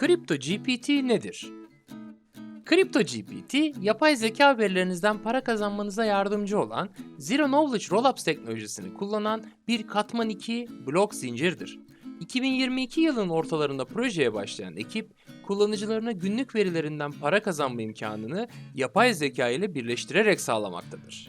CryptoGPT nedir? CryptoGPT, yapay zeka verilerinizden para kazanmanıza yardımcı olan Zero Knowledge Rollups teknolojisini kullanan bir katman 2 blok zincirdir. 2022 yılının ortalarında projeye başlayan ekip, kullanıcılarına günlük verilerinden para kazanma imkanını yapay zeka ile birleştirerek sağlamaktadır.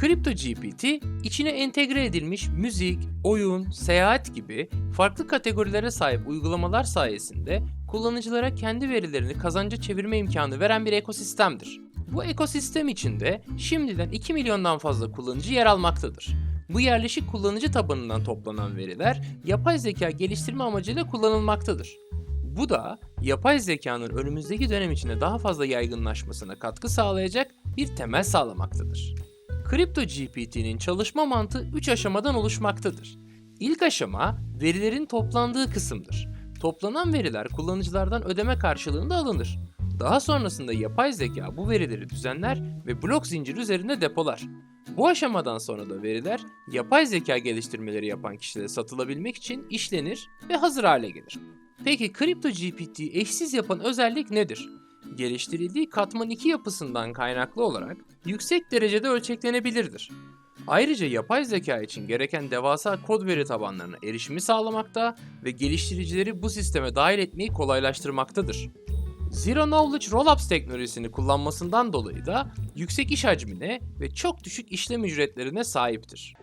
CryptoGPT, içine entegre edilmiş müzik, oyun, seyahat gibi farklı kategorilere sahip uygulamalar sayesinde kullanıcılara kendi verilerini kazanca çevirme imkanı veren bir ekosistemdir. Bu ekosistem içinde şimdiden 2 milyondan fazla kullanıcı yer almaktadır. Bu yerleşik kullanıcı tabanından toplanan veriler yapay zeka geliştirme amacıyla kullanılmaktadır. Bu da yapay zekanın önümüzdeki dönem içinde daha fazla yaygınlaşmasına katkı sağlayacak bir temel sağlamaktadır. CryptoGPT'nin çalışma mantığı 3 aşamadan oluşmaktadır. İlk aşama verilerin toplandığı kısımdır. Toplanan veriler kullanıcılardan ödeme karşılığında alınır. Daha sonrasında yapay zeka bu verileri düzenler ve blok zinciri üzerinde depolar. Bu aşamadan sonra da veriler yapay zeka geliştirmeleri yapan kişilere satılabilmek için işlenir ve hazır hale gelir. Peki CryptoGPT eşsiz yapan özellik nedir? Geliştirildiği katman 2 yapısından kaynaklı olarak yüksek derecede ölçeklenebilirdir. Ayrıca yapay zeka için gereken devasa kod veri tabanlarına erişimi sağlamakta ve geliştiricileri bu sisteme dahil etmeyi kolaylaştırmaktadır. Zero Knowledge Rollups teknolojisini kullanmasından dolayı da yüksek iş hacmine ve çok düşük işlem ücretlerine sahiptir.